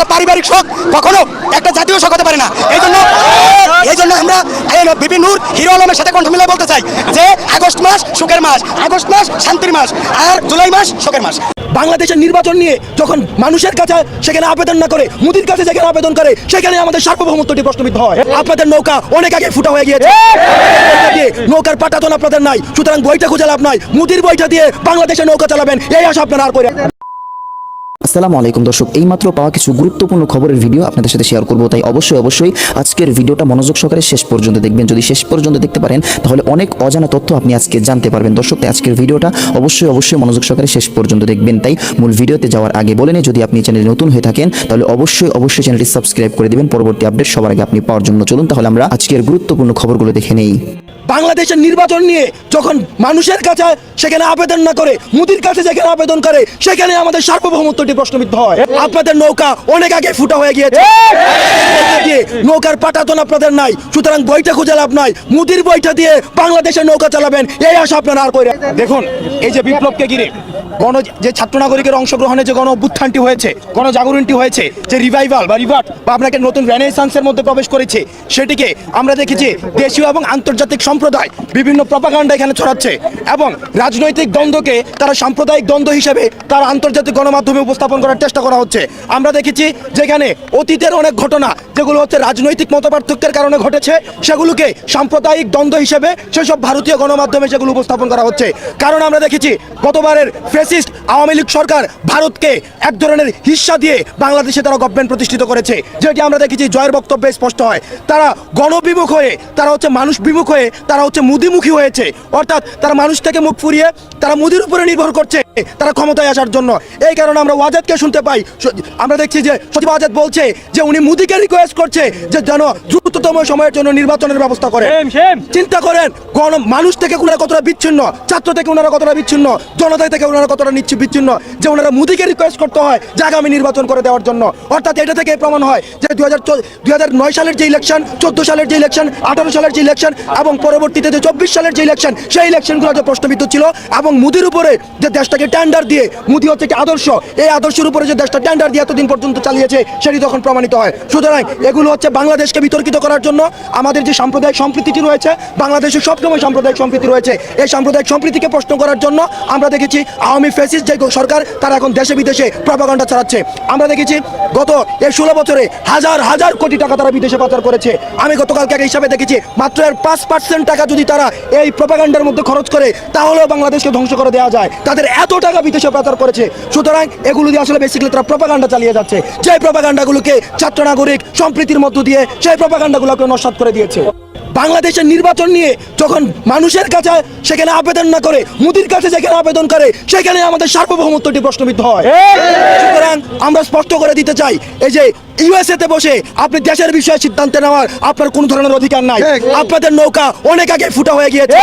একটা পারিবারিক শোক কখনো একটা জাতীয় শোক হতে পারে না। এই জন্য এই জন্য আমরা বিপিন নূর হিরো আলমের সাথে কণ্ঠ মিলে বলতে চাই যে আগস্ট মাস সুখের মাস আগস্ট মাস শান্তির মাস আর জুলাই মাস শোকের মাস। বাংলাদেশের নির্বাচন নিয়ে যখন মানুষের কাছে সেখানে আবেদন না করে মোদির কাছে যেখানে আবেদন করে সেখানে আমাদের সার্বভৌমত্বটি প্রশ্নবিদ্ধ হয়। আপনাদের নৌকা অনেক আগে ফুটা হয়ে গিয়েছে। নৌকার পাটাতন আপনাদের নাই সুতরাং বইটা খুঁজে লাভ নাই। মোদির বইটা দিয়ে বাংলাদেশে নৌকা চালাবেন এই আশা আপনারা আর করে আসসালামু আলাইকুম দর্শক, এইমাত্র পাওয়া কিছু গুরুত্বপূর্ণ খবরের ভিডিও আপনাদের সাথে শেয়ার করব। তাই অবশ্যই অবশ্যই আজকের ভিডিওটা মনোযোগ সহকারে শেষ পর্যন্ত দেখবেন। যদি শেষ পর্যন্ত দেখতে পারেন, তাহলে অনেক অজানা তথ্য আপনি আজকে জানতে পারবেন। দর্শক, তাই আজকের ভিডিওটা অবশ্যই অবশ্যই মনোযোগ সহকারে শেষ পর্যন্ত দেখবেন। তাই মূল ভিডিওতে যাওয়ার আগে বলে নেই, যদি আপনি চ্যানেলে নতুন হয়ে থাকেন, তাহলে অবশ্যই অবশ্যই চ্যানেলটি সাবস্ক্রাইব করে দিবেন। পরবর্তী আপডেট সবার আগে আপনি পাওয়ার জন্য। চলুন তাহলে আমরা আজকের গুরুত্বপূর্ণ খবরগুলো দেখে নেই। বাংলাদেশের নির্বাচন নিয়ে যখন মানুষের কাছে সেখানে আবেদন না করে মোদির কাছে যেখানে আবেদন করে সেখানে আমাদের সার্বভৌমত্বটি প্রশ্নবিদ্ধ হয়। আপনাদের নৌকা অনেক আগে ফুটা হয়ে গিয়েছে। দিয়ে নৌকার পাটাতন আপনাদের নাই সুতরাং বইটা খুঁজে লাভ নাই। মুদির বইটা দিয়ে বাংলাদেশের নৌকা চালাবেন এই আশা আপনারা আর করে দেখুন এই যে বিপ্লবকে ঘিরে গণ যে ছাত্র নাগরিকের অংশগ্রহণে যে গণ হয়েছে, গণজাগরণটি হয়েছে, যে রিভাইভাল বা রিভার্ট বা আপনাকে নতুন রেনেসান্সের মধ্যে প্রবেশ করেছে, সেটিকে আমরা দেখেছি দেশীয় এবং আন্তর্জাতিক সম্প্রদায় বিভিন্ন প্রপাগান্ডা এখানে ছড়াচ্ছে এবং রাজনৈতিক দ্বন্দ্বকে তারা সাম্প্রদায়িক দ্বন্দ্ব হিসেবে তারা আন্তর্জাতিক গণমাধ্যমে উপস্থাপন করার চেষ্টা করা হচ্ছে। আমরা দেখেছি যেখানে অতীতের অনেক ঘটনা, যেগুলো হচ্ছে রাজনৈতিক মতপার্থক্যের কারণে ঘটেছে, সেগুলোকে সাম্প্রদায়িক দ্বন্দ্ব হিসেবে সেসব ভারতীয় গণমাধ্যমে সেগুলো উপস্থাপন করা হচ্ছে। কারণ আমরা দেখেছি গতবারের ফেসিস্ট আওয়ামী লীগ সরকার ভারতকে এক ধরনের হিস্সা দিয়ে বাংলাদেশে তারা গভর্নমেন্ট প্রতিষ্ঠিত করেছে, যেটি আমরা দেখেছি জয়ের বক্তব্যে স্পষ্ট হয়। তারা গণবিমুখ হয়ে, তারা হচ্ছে মানুষ বিমুখ হয়ে, তারা হচ্ছে মুদিমুখী হয়েছে। অর্থাৎ তারা মানুষ থেকে মুখ ফুরিয়ে, তারা মুদির উপরে নির্ভর করছে তারা ক্ষমতায় আসার জন্য। এই কারণে আমরা ওয়াজেদকে শুনতে পাই। আমরা দেখছি যে সচিব ওয়াজেদ বলছে যে উনি মুদিকে রিকোয়েস্ট করছে যে যেন দ্রুততম সময়ের জন্য নির্বাচনের ব্যবস্থা করে চিন্তা করেন গণ মানুষ থেকে ওনারা কতটা বিচ্ছিন্ন? ছাত্র থেকে ওনারা কতটা বিচ্ছিন্ন? জনতা থেকে ওনারা কতটা নিচ্ছি বিচ্ছিন্ন? যে ওনারা মুদিকে রিকোয়েস্ট করতে হয় যে আগামী নির্বাচন করে দেওয়ার জন্য। অর্থাৎ এটা থেকে প্রমাণ হয় যে হাজার হাজার নয় সালের যে ইলেকশন চোদ্দ সালের যে ইলেকশন আঠারো সালের যে ইলেকশন এবং পরবর্তীতে যে চব্বিশ সালের যে ইলেকশন সেই ইলেকশনগুলো যে প্রশ্নবিদ্ধ ছিল এবং মুদির উপরে যে দেশটাকে টেন্ডার দিয়ে মুদি হচ্ছে একটি আদর্শ এই আদর্শের উপরে যে দেশটা টেন্ডার দিয়ে এতদিন পর্যন্ত চালিয়েছে সেটি তখন প্রমাণিত হয়। সুতরাং এগুলো হচ্ছে বাংলাদেশকে বিতর্কিত করার জন্য আমাদের যে সাম্প্রদায়িক সম্প্রীতিটি রয়েছে, বাংলাদেশের সবসময় সাম্প্রদায়িক সম্প্রীতি রয়েছে, এই সাম্প্রদায়িক সম্প্রীতিকে প্রশ্ন করার জন্য আমরা দেখেছি আওয়ামী ফেসিস যে সরকার, তারা এখন দেশে বিদেশে প্রপাগান্ডা ছড়াচ্ছে। আমরা দেখেছি গত এই ষোলো বছরে হাজার হাজার কোটি টাকা তারা বিদেশে পাচার করেছে। আমি গতকালকে এক হিসাবে দেখেছি, মাত্র এর পাঁচ পার্সেন্ট টাকা যদি তারা এই প্রপাগান্ডার মধ্যে খরচ করে, তাহলেও বাংলাদেশকে ধ্বংস করে দেওয়া যায়। তাদের এত টাকা বিদেশে পাচার করেছে। সুতরাং এগুলো দিয়ে আসলে বেসিক্যালি তারা প্রপাগান্ডা চালিয়ে যাচ্ছে। যে প্রপাগান্ডাগুলোকে ছাত্র নাগরিক সম্প্রীতির মধ্য দিয়ে, সেই প্রপাগান্ডাগুলোকে নস্বাত করে দিয়েছে। বাংলাদেশের নির্বাচন নিয়ে যখন মানুষের কাছে সেখানে আবেদন না করে মোদির কাছে যেখানে আবেদন করে সেখানে আমাদের সার্বভৌমত্বটি প্রশ্নবিদ্ধ হয়। সুতরাং আমরা স্পষ্ট করে দিতে চাই এই যে ইউএসএ তে বসে আপনি দেশের বিষয়ে সিদ্ধান্ত নেওয়ার আপনার কোন ধরনের অধিকার নাই। আপনাদের নৌকা অনেক আগে ফুটা হয়ে গিয়েছে।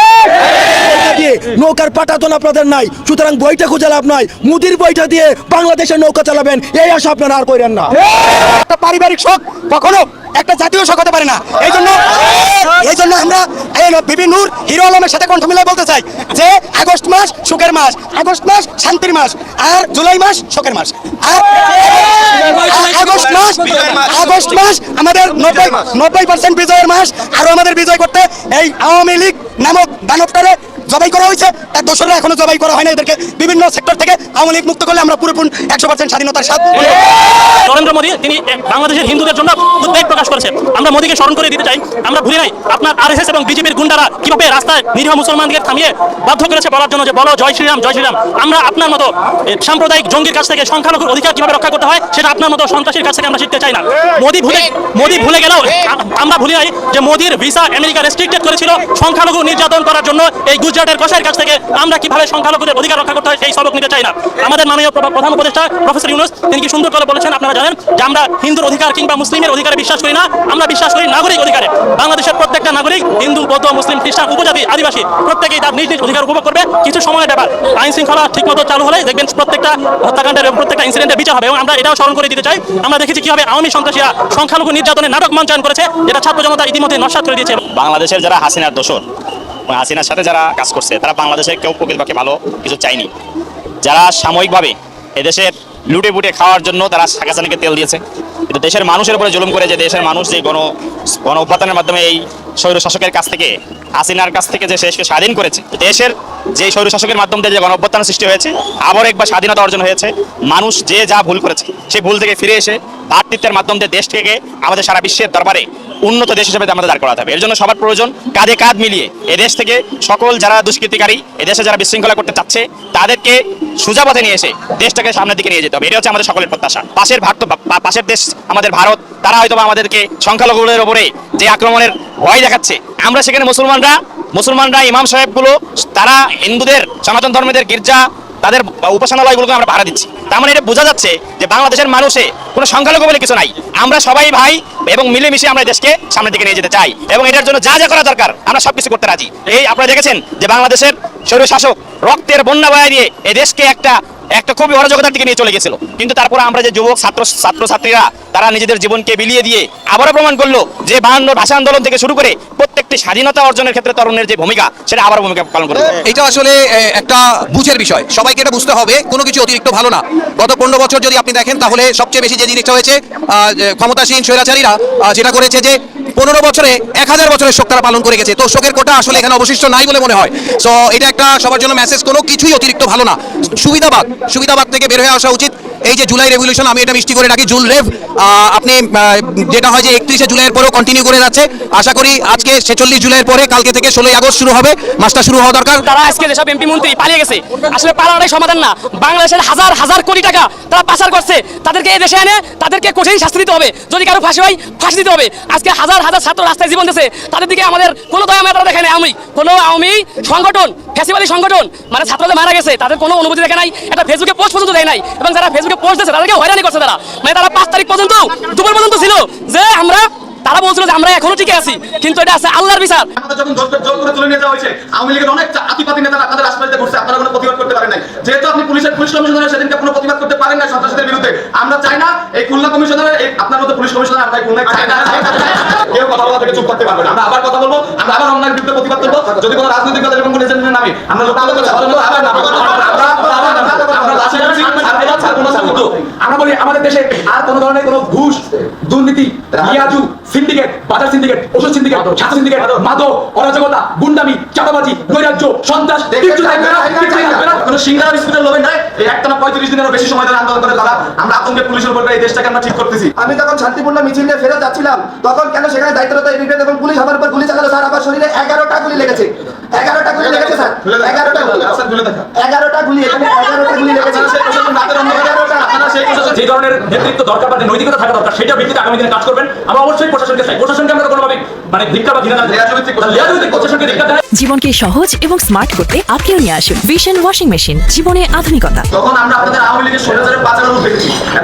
নৌকার পাটাতন আপনাদের নাই। সুতরাং বইটা খুঁজে লাভ নাই। মুদির বইটা দিয়ে বাংলাদেশের নৌকা চালাবেন এই আশা আপনারা আর করেন না। পারিবারিক শোক কখনো একটা জাতীয় শোক হতে পারে না। এই জন্য এই জন্য আমরা বিপিন নূর হিরো আলমের সাথে কণ্ঠ মিলে বলতে চাই যে আগস্ট মাস সুখের মাস আগস্ট মাস শান্তির মাস আর জুলাই মাস শোকের মাস। আর আগস্ট মাস আগস্ট মাস আমাদের নব্বই নব্বই পার্সেন্ট বিজয়ের মাস আরও আমাদের বিজয় করতে এই আওয়ামী লীগ নামক দানবটারে জবাই করা হয়েছে। তার দোসররা এখনও জবাই করা হয় না এদেরকে। বিভিন্ন সেক্টর থেকে আওয়ামী লীগ মুক্ত করলে আমরা পুরোপুরি একশো পার্সেন্ট স্বাধীনতার স্বাদ নরেন্দ্র মোদী, তিনি বাংলাদেশের হিন্দুদের জন্য উদ্বেগ প্রকাশ করেছেন। আমরা মোদীকে স্মরণ করে দিতে চাই। আমরা ভুলি নাই আপনার আরএসএস এবং বিজেপির গুন্ডারা কীভাবে রাস্তায় নিরীহ মুসলমানদের থামিয়ে বাধ্য করেছে বলার জন্য যে, বলো, জয় শ্রীরাম জয় শ্রীরাম। আমরা আপনার মতো সাম্প্রদায়িক জঙ্গির কাছ থেকে সংখ্যালঘুর অধিকার কীভাবে রক্ষা করতে হয়, সেটা আপনার মতো সন্ত্রাসীর কাছ থেকে আমরা শিখতে চাই না। মোদী ভুলে মোদী ভুলে গেলেও আমরা ভুলি নাই যে, মোদীর ভিসা আমেরিকা রেস্ট্রিক্টেড করেছিল। সংখ্যালঘু নির্যাতন করার জন্য এই গুজরাটের কষাইয়ের কাছ থেকে আমরা কীভাবে সংখ্যালঘুদের অধিকার রক্ষা করতে হয় সেই সবক নিতে চাই না। আমাদের মাননীয় প্রধান উপদেষ্টা প্রফেসর ইউনুস, তিনি কি সুন্দর করে বলেছেন আপনারা জানেন যে আমরা হিন্দুর অধিকার কিংবা মুসলিমের অধিকারে বিশ্বাস করি না, আমরা বিশ্বাস করি নাগরিক অধিকারে। বাংলাদেশের প্রত্যেকটা নাগরিক হিন্দু, বৌদ্ধ, মুসলিম, খ্রিস্টান, উপজাতি, আদিবাসী, প্রত্যেকেই তার নিজ নিজ অধিকার উপভোগ করবে। কিছু সময়ের ব্যাপার, আইন শৃঙ্খলা ঠিকমতো চালু হলে দেখবেন প্রত্যেকটা হত্যাকাণ্ডের প্রত্যেকটা ইনসিডেন্টের বিচার হবে এবং আমরা এটাও স্মরণ করে দিতে চাই। আমরা দেখেছি কীভাবে আওয়ামী সন্ত্রাসীরা সংখ্যালঘু নির্যাতনের নাটক মঞ্চায়ন করেছে, যেটা ছাত্র জনতা ইতিমধ্যে নস্বাত করে দিয়েছে। বাংলাদেশের যারা হাসিনার দোষর হাসিনার সাথে যারা কাজ করছে, তারা বাংলাদেশের কেউ প্রকৃতপক্ষে ভালো কিছু চায়নি। যারা সাময়িকভাবে এদেশের লুটে পুটে খাওয়ার জন্য তারা শেখ তেল দিয়েছে, কিন্তু দেশের মানুষের উপরে জুলুম করে যে দেশের মানুষ যে গণ গণ অভ্যুত্থানের মাধ্যমে এই স্বৈর শাসকের কাছ থেকে, হাসিনার কাছ থেকে যে দেশকে স্বাধীন করেছে, দেশের যে স্বৈর শাসকের মাধ্যমে যে গণ অভ্যুত্থান সৃষ্টি হয়েছে, আবার একবার স্বাধীনতা অর্জন হয়েছে, মানুষ যে যা ভুল করেছে, সেই ভুল থেকে ফিরে এসে ভাতৃত্বের মাধ্যমে দেশ থেকে আমাদের সারা বিশ্বের দরবারে উন্নত দেশ হিসেবে আমাদের দাঁড় করাতে হবে। এর জন্য সবার প্রয়োজন কাঁধে কাঁধ মিলিয়ে এদেশ থেকে সকল যারা দুষ্কৃতিকারী এদেশে যারা বিশৃঙ্খলা করতে চাচ্ছে, তাদেরকে সোজা পথে নিয়ে এসে দেশটাকে সামনের দিকে নিয়ে যেতে হবে। এটা হচ্ছে আমাদের সকলের প্রত্যাশা। পাশের ভাগ তো পাশের দেশ আমাদের ভারত, তারা হয়তো আমাদেরকে সংখ্যালঘুদের উপরে যে আক্রমণের ভয় দেখাচ্ছে, আমরা সেখানে মুসলমানরা মুসলমানরা ইমাম সাহেবগুলো, তারা হিন্দুদের, সনাতন ধর্মীদের গির্জা তাদের উপাসনালয়গুলোকে আমরা ভাড়া দিচ্ছি। তার মানে এটা বোঝা যাচ্ছে যে বাংলাদেশের মানুষে কোনো সংখ্যালঘু বলে কিছু নাই। আমরা সবাই ভাই এবং মিলেমিশে আমরা দেশকে সামনের দিকে নিয়ে যেতে চাই এবং এটার জন্য যা যা করা দরকার আমরা সবকিছু করতে রাজি। এই আপনারা দেখেছেন যে বাংলাদেশের শরীর শাসক রক্তের বন্যা বয়া দিয়ে এই দেশকে একটা একটা খুবই অরাজকতার দিকে নিয়ে চলে গেছিল। কিন্তু তারপর আমরা যে যুবক, ছাত্র ছাত্র ছাত্রীরা তারা নিজেদের জীবনকে বিলিয়ে দিয়ে আবারও প্রমাণ করল যে বাহান্ন ভাষা আন্দোলন থেকে শুরু করে প্রত্যেকটি স্বাধীনতা অর্জনের ক্ষেত্রে তরুণের যে ভূমিকা, সেটা আবারও ভূমিকা পালন করবে এটা আসলে একটা বুঝের বিষয়। সবাইকে এটা বুঝতে হবে, কোনো কিছু অতিরিক্ত ভালো না। গত পনেরো বছর যদি আপনি দেখেন, তাহলে সবচেয়ে বেশি যে জিনিসটা হয়েছে ক্ষমতাসীন স্বৈরাচারীরা যেটা করেছে যে পনেরো বছরে এক হাজার বছরের শোক তারা পালন করে গেছে। তো শোকের কোটা আসলে এখানে অবশিষ্ট নাই বলে মনে হয়। সো এটা একটা সবার জন্য মেসেজ কোনো কিছুই অতিরিক্ত ভালো না। সুবিধাবাদ সুবিধাবাদ থেকে বের হয়ে আসা উচিত। এই যে জুলাই রেভলিউশন, আমি এটা মিষ্টি করে ডাকি, জুল রেভ। আপনি যেটা হয় যে একত্রিশে জুলাইয়ের পরেও কন্টিনিউ করে যাচ্ছে। আশা করি আজকে ছেচল্লিশ জুলাইয়ের পরে, কালকে থেকে ষোলোই আগস্ট শুরু হবে, মাসটা শুরু হওয়া দরকার। তারা আজকে যেসব এমপি মন্ত্রী পালিয়ে গেছে, আসলে পালানোটাই সমাধান না। বাংলাদেশের হাজার হাজার কোটি টাকা তারা পাচার করছে। তাদেরকে এই দেশে এনে, তাদেরকে কঠিন শাস্তি দিতে হবে। যদি কারও ফাঁসি হয়, ফাঁসি দিতে হবে। আজকে হাজার হাজার ছাত্র রাস্তায় জীবন দিয়েছে। তাদের দিকে আমাদের কোনো দয়া তারা দেখে নাই। আমি, কোনো আওয়ামী সংগঠন ফ্যাসিবাদী সংগঠন মানে ছাত্রদের মারা গেছে, তাদের কোনো অনুভূতি দেখে নাই। একটা ফেসবুকে পোস্ট পর্যন্ত দেয় নাই। এবং যারা ফেসবুকে পোস্ট তাদেরকে হয়রানি করছে তারা। মানে তারা পাঁচ তারিখ পর্যন্ত, দুপুর পর্যন্ত ছিল যে আমরা, তারা বলছিল যে আমরা এখনও টিকে আছি, কিন্তু এটা আছে আল্লাহর বিচার। যখন জোর করে- তুলে নিয়ে যাওয়া হয়েছে, আওয়ামী লীগের অনেক আতিপাতি নেতারা আপনাদের ঘুরছে, আপনারা কোনো প্রতিবাদ করতে পারেন নাই। যেহেতু আপনি পুলিশের পুলিশ সেদিনকে কোনো প্রতিবাদ করতে পারেন না সন্ত্রাসীদের বিরুদ্ধে, আমরা চাই না এই খুলনা আপনার মতো পুলিশ কমিশনার আমরা খুলনায় চাই না। কেউ কথা বলা থেকে চুপ করতে পারবে না। আমরা আবার কথা বলব, আমরা আবার অন্যায়ের বিরুদ্ধে প্রতিবাদ করব। যদি কোনো রাজনৈতিক দল এবং কোনো নামে আমরা লোক আলাদা করে সাধারণত আবার আমরা আমরা বলি আমাদের দেশে আর কোন ধরনের কোনো ঘুষ দুর্নীতি ইয়াজু সিন্ডিকেট বাজার সিন্ডিকেট ওষুধ সিন্ডিকেট ছাত্র সিন্ডিকেট মাদক অরাজকতা গুন্ডামি চাঁদাবাজি নৈরাজ্য সন্ত্রাস কিচ্ছু থাকবে না, কিচ্ছু থাকবে না। কোনো সিঙ্গারা বিস্কুটের লোভে নয় এই একটানা পঁয়ত্রিশ দিনেরও বেশি সময় ধরে আন্দোলন করে তারা আমরা আতঙ্কে পুলিশের উপর এই দেশটাকে আমরা ঠিক করতেছি আমি যখন শান্তিপূর্ণ মিছিল নিয়ে ফেরত যাচ্ছিলাম তখন কেন সেখানে দায়িত্বরত এভিডেন্স এবং পুলিশ আমার উপর গুলি চালালো স্যার আমার শরীরে এগারোটা গুলি লেগেছে এগারোটা গুলি লেগেছে স্যার এগারোটা। এগারোটা গুলি এখানে এগারোটা গুলি লেগেছে যে ধরনের নেতৃত্ব দরকার বা নৈতিকতা থাকা দরকার সেটা ভিত্তিতে আগামী দিনে কাজ করবেন। আমরা অবশ্যই প্রশাসনকে চাই। প্রশাসনকে আমরা কোনোভাবে মানে ধিক্কা বা ঘৃণা লেয়াজভিত্তিক প্রশাসন। লেয়াজভিত্তিক প্রশাসনকে ধিক্কা জীবনকে সহজ এবং স্মার্ট করতে আপনিও নিয়ে আসুন ভিশন ওয়াশিং মেশিন জীবনে আধুনিকতা। তখন আমরা আপনাদের আওয়ামী লীগের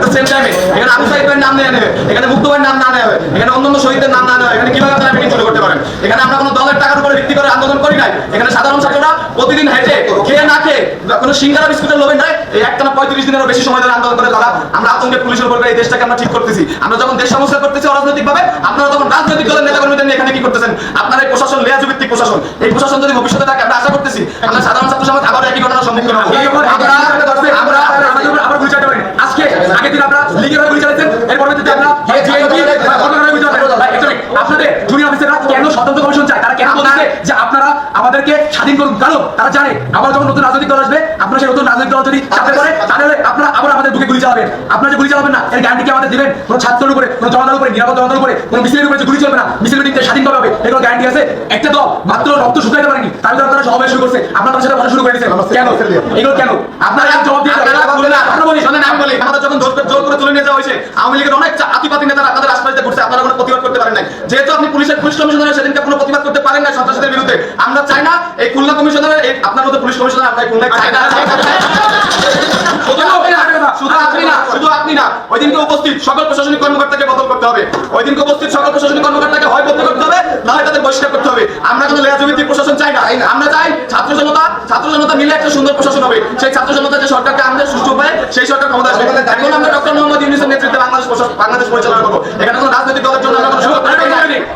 দ্য সেম টাইমে এখানে আবু নাম নেওয়া এখানে নাম না নেওয়া হবে, এখানে অন্যান্য নাম না নেওয়া এখানে কীভাবে মিটিং শুরু করতে পারেন? এখানে আমরা কোনো দলের টাকার উপরে ভিত্তি করে আন্দোলন করি নাই। এখানে সাধারণ ছাত্ররা প্রতিদিন হেঁটে, খেয়ে না খেয়ে, কোনো সিঙ্গারা বিস্কুটের লোভে নয়, এই একটানা পঁয়ত্রিশ দিনেরও বেশি সময় ধরে আন্দোলন করে তারা। আমরা আতঙ্কে পুলিশের উপর এই দেশটাকে আমরা ঠিক করতেছি। আমরা যখন দেশ সংস্কার করতেছি অরাজনৈতিক ভাবে আপনারা তখন রাজনৈতিক দলের নেতা কর্মীদের নিয়ে এখানে কি করতেছেন? আপনার এই প্রশাসন লেয়াজু ভিত্তিক প্রশাসন, এই প্রশাসন যদি ভবিষ্যতে থাকে আমরা আশা করতেছি আমরা সাধারণ ছাত্র সমাজ আবার একই ঘটনার সম্মুখীন হব। আমরা আমরা গুলি চালাতে আজকে আগের দিন লিগের হয়ে গুলি চালাচ্ছেন এর পরবর্তীতে actually আপনাদের জুনিয়র অফিসাররা কেন স্বতন্ত্র কমিশন চায়? তারা কেন বলছে যে আপনারা আমাদেরকে স্বাধীন করুন? কারণ তারা জানে আবার যখন নতুন রাজনৈতিক দল আসবে আপনারা সেই নতুন রাজনৈতিক দল যদি চাপে পড়ে তাহলে আপনারা আবার আমাদের বুকে গুলি চালাবেন। আপনারা যে গুলি চালাবেন না এর গ্যারান্টি কি আমাদের দিবেন? কোনো ছাত্রের উপরে কোনো জনতার উপরে নিরাপদ জনতার উপরে কোনো মিছিলের উপরে যে গুলি চলবে না মিছিল মিটিং স্বাধীন হবে এগুলো গ্যারান্টি আছে। একটা দল মাত্র রক্ত শুকাইতে পারেনি তার ভিতরে আপনারা সমাবেশ শুরু করছে। আপনারা তার সাথে বসা শুরু করে দিয়েছেন। কেন? এগুলো কেন? আপনারা এক জবাব দিয়ে আপনারা না। বলি শোনেন, আমি বলি, আমাদের যখন জোর করে- জোর করে তুলে নিয়ে যাওয়া হয়েছে, আওয়ামী লীগের অনেক আতিপাতি নেতারা আপনাদের আশপাশে ঘুরছে, আপনারা কোনো প্রতিবাদ করতে পারেন নাই। যেহেতু আপনি পুলিশের পুলিশ কমিশনারের সেদিনকে কোনো প্রতিবাদ করতে পারেন না সন্ত্রাসীদের বিরুদ্ধে আমরা চাই না এই খুলনা কমিশনারের এই আপনার মতো পুলিশ কমিশনার আমরা এই খুলনায় চাই না। শুধু আপনি না, শুধু আপনি না শুধু আপনি না ওই দিনকে উপস্থিত সকল প্রশাসনিক কর্মকর্তাকে বদল করতে হবে। ওই দিনকে উপস্থিত সকল প্রশাসনিক কর্মকর্তাকে হয় বদল করতে হবে না হয় তাদের বহিষ্কার করতে হবে। আমরা কোনো লেয়াজভিত্তিক প্রশাসন চাই না। আমরা চাই ছাত্র জনতা ছাত্র জনতা মিলে একটা সুন্দর প্রশাসন হবে। সেই ছাত্র জনতা যে সরকারকে আমাদের সুষ্ঠু সেই সরকার ক্ষমতা আসবে। এখন আমরা ডক্টর মোহাম্মদ ইউনিসের নেতৃত্বে বাংলাদেশ বাংলাদেশ পরিচালনা করব। এখানে কোনো রাজনৈতিক দলের জন্য আমরা কোনো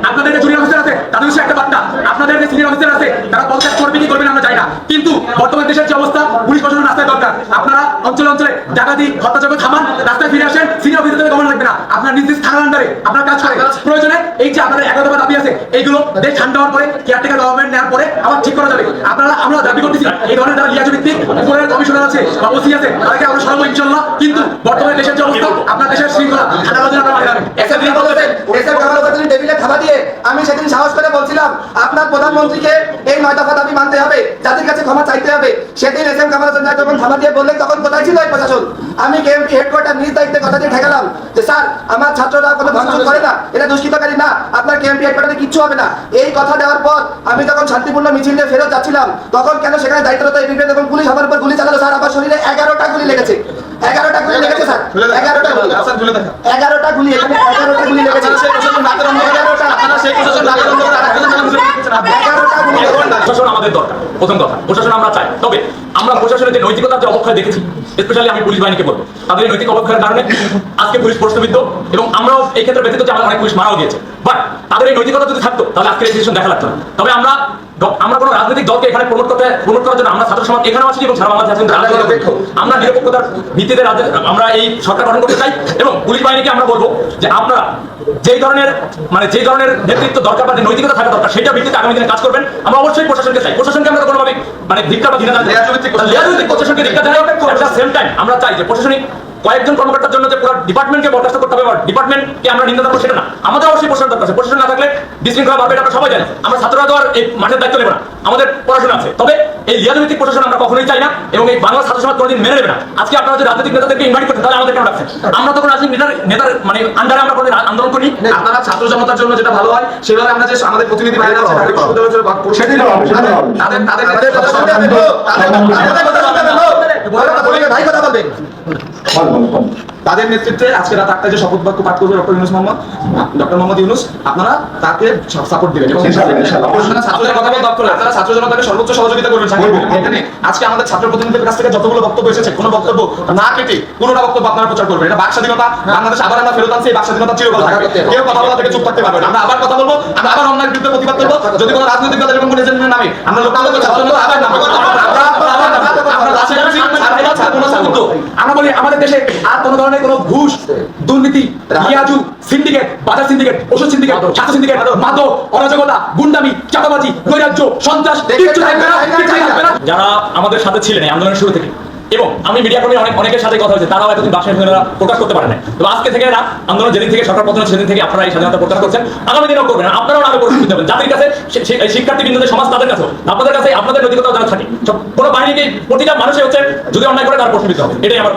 আপনাদের যে জুনিয়র অফিসার আছে তাদের একটা বার্তা। আপনাদের যে সিনিয়র অফিসার আছে তারা পদত্যাগ করবে কি করবে না আমরা জানি না। কিন্তু বর্তমান দেশের যে অবস্থা পুলিশ প্রশাসন রাস্তায় দরকার। আপনারা অঞ্চলে অঞ্চলে ডাকাতি হত্যাযজ্ঞ থামান, রাস্তায় ফিরে আসেন সিনিয়র অফিসারদের কমান লাগবে না। আপনার নিজ থানার আন্ডারে আপনার কাজ করে প্রয়োজনে এই যে আপনাদের এগারো দাবি আছে, এইগুলো দেশ ঠান্ডা হওয়ার পরে কেয়ারটেকার গভর্নমেন্ট নেওয়ার পরে আবার ঠিক করা যাবে। আপনারা, আমরা দাবি করতেছি, এই ধরনের যারা লিয়াজু ভিত্তিক, উপরের কমিশনার আছে বা ওসি আছে, তাদেরকে আমরা সরাবো ইনশাল্লাহ কিন্তু বর্তমানে দেশের যে অবস্থা, আপনার দেশের শৃঙ্খলা ঠান্ডা বাজার খাওয়া দিয়ে, আমি সেদিন সাহস করে বলছিলাম আপনার প্রধানমন্ত্রীকে এই নয় দফা দাবি মানতে হবে, জাতির কাছে ক্ষমা চাইতে হবে। সেদিন এসএম কামাল হোসেন যখন থামা দিয়ে বললেন তখন কোথায় ছিল এই প্রশাসন? আমি হেডকোয়ার্টার নিজ দায়িত্বে কথা দিয়ে ঠেকালাম যে, স্যার, আমার ছাত্ররা কোনো ভাঙচুর করে না, এটা দুষ্কৃতকারী না, আপনার কেএমপি হেডকোয়ার্টারে কিচ্ছু হবে না। এই কথা দেওয়ার পর আমি যখন শান্তিপূর্ণ মিছিল নিয়ে ফেরত যাচ্ছিলাম, তখন কেন সেখানে দায়িত্বরত এবিপিএফ এবং পুলিশ আমার উপর গুলি চালালো? স্যার, আমার শরীরে এগারোটা গুলি লেগেছে। এগারোটা গুলি লেগেছে স্যার। এগারোটা গুলি। এগারোটা গুলি এগারোটা গুলি প্রশাসন আমাদের দরকার প্রথম কথা প্রশাসন আমরা চাই। তবে আমরা প্রশাসনের যে নৈতিকতার যে অবক্ষয় দেখেছি স্পেশালি আমি পুলিশ বাহিনীকে বলব তাদের এই নৈতিক অবক্ষয়ের কারণে আজকে পুলিশ প্রশ্নবিদ্ধ এবং আমরাও এই ক্ষেত্রে ব্যতীত যে আমাদের অনেক পুলিশ মারাও গিয়েছে। বাট তাদের এই নৈতিকতা যদি থাকতো তাহলে আজকে এই সিচুয়েশন দেখা লাগতো না। তবে আমরা আমরা কোনো রাজনৈতিক দলকে এখানে প্রমোট করতে প্রমোট করার জন্য আমরা ছাত্র সমাজ এখানেও আছি এবং সারা বাংলাদেশে নিরপেক্ষ। আমরা নিরপেক্ষতার ভিত্তিতে আমরা এই সরকার গঠন করতে চাই এবং পুলিশ বাহিনীকে আমরা বলব যে আপনারা যেই ধরনের মানে যেই ধরনের নেতৃত্ব দরকার বা যে নৈতিকতা থাকা দরকার সেটা ভিত্তিতে আগামী দিনে কাজ করবেন। আমরা অবশ্যই প্রশাসনকে চাই। প্রশাসনকে আমরা কোনোভাবে মানে ধিক্কার বা ঘৃণা। লেয়াজভিত্তিক প্রশাসনকে ধিক্কার জানাই সেম টাইম আমরা চাই যে প্রশাসনিক কয়েকজন কর্মকর্তার জন্য যে পুরো ডিপার্টমেন্টকে বরখাস্ত করতে হবে বা ডিপার্টমেন্টকে আমরা নিন্দা করব সেটা না আমাদের অবশ্যই প্রশাসন দরকার আছে প্রশাসন না থাকলে বিশৃঙ্খলা ভাবে আমরা সবাই জানি আমরা ছাত্ররা তো আর এই মাঠের দায়িত্ব নেব না আমাদের পড়াশোনা আছে তবে এই লিয়াজভিত্তিক প্রশাসন আমরা কখনোই চাই না এবং এই বাংলা ছাত্র সমাজ কোনোদিন মেনে নেবে না আজকে আপনারা যদি রাজনৈতিক নেতাদেরকে ইনভাইট করতেন তাহলে আমাদের কেন রাখছেন আমরা তো কোনো রাজনৈতিক নেতার নেতার মানে আন্ডারে আমরা কোনো আন্দোলন করি আপনারা ছাত্র জনতার জন্য যেটা ভালো হয় সেভাবে আমরা যে আমাদের প্রতিনিধি ভাইরা আছে ঢাকা বিশ্ববিদ্যালয়ের জন্য বাক- সেদিন তাদের তাদের তাদের কথা শুনতে হবে। তাদের কথা শুনতে হবে তো। ভাই কথা বলবেন তাদের নেতৃত্বে আজকে রাত আটটায় যে শপথ বাক্য পাঠ করবে ডক্টর ইউনুস মোহাম্মদ ডক্টর মোহাম্মদ ইউনুস আপনারা তাকে সাপোর্ট দিবেন এবং ছাত্রদের কথা বলতে দপ্তরে আপনারা ছাত্র জনতাকে সর্বোচ্চ সহযোগিতা করবেন আজকে আমাদের ছাত্র প্রতিনিধিদের কাছ থেকে যতগুলো বক্তব্য এসেছে কোনো বক্তব্য না কেটে কোনোটা বক্তব্য আপনারা প্রচার করবেন এটা বাক স্বাধীনতা বাংলাদেশ আবার আমরা ফেরত আনছি এই বাক স্বাধীনতা চিরকাল থাকবে কেউ কথা বলা থেকে চুপ থাকতে পারবে আমরা আবার কথা বলব আমরা আবার অন্যায়ের বিরুদ্ধে প্রতিবাদ করব যদি কোনো রাজনৈতিক দল এরকম কোনো নামে আমরা লোকাল আবার আমরা বলি আমাদের দেশে আর কোনো ধরনের কোনো ঘুষ দুর্নীতি ইয়াজু সিন্ডিকেট বাজার সিন্ডিকেট ওষুধ সিন্ডিকেট ছাত্র সিন্ডিকেট মাদক। অরাজকতা গুন্ডামি চাঁদাবাজি নৈরাজ্য সন্ত্রাস। যারা আমাদের সাথে ছিলেন এই আন্দোলনের শুরু থেকে এবং আমি মিডিয়া কর্মী অনেক অনেকের সাথে কথা হয়েছে তারাও এতদিন বাসায় ভেঙে প্রকাশ করতে পারে না তো আজকে থেকে না আন্দোলন যেদিন থেকে সরকার পতন সেদিন থেকে আপনারা এই স্বাধীনতা প্রচার করছেন। আগামী দিনেও করবেন আপনারাও নামে পরিস্থিতি দেবেন জাতির কাছে শিক্ষার্থী বিন্দুদের সমাজ তাদের কাছে আপনাদের কাছে আপনাদের নৈতিকতা যারা থাকে। কোনো বাহিনীকে প্রতিটা মানুষের হচ্ছে যদি অন্যায় করে তার প্রশ্ন দিতে হবে। এটাই আমার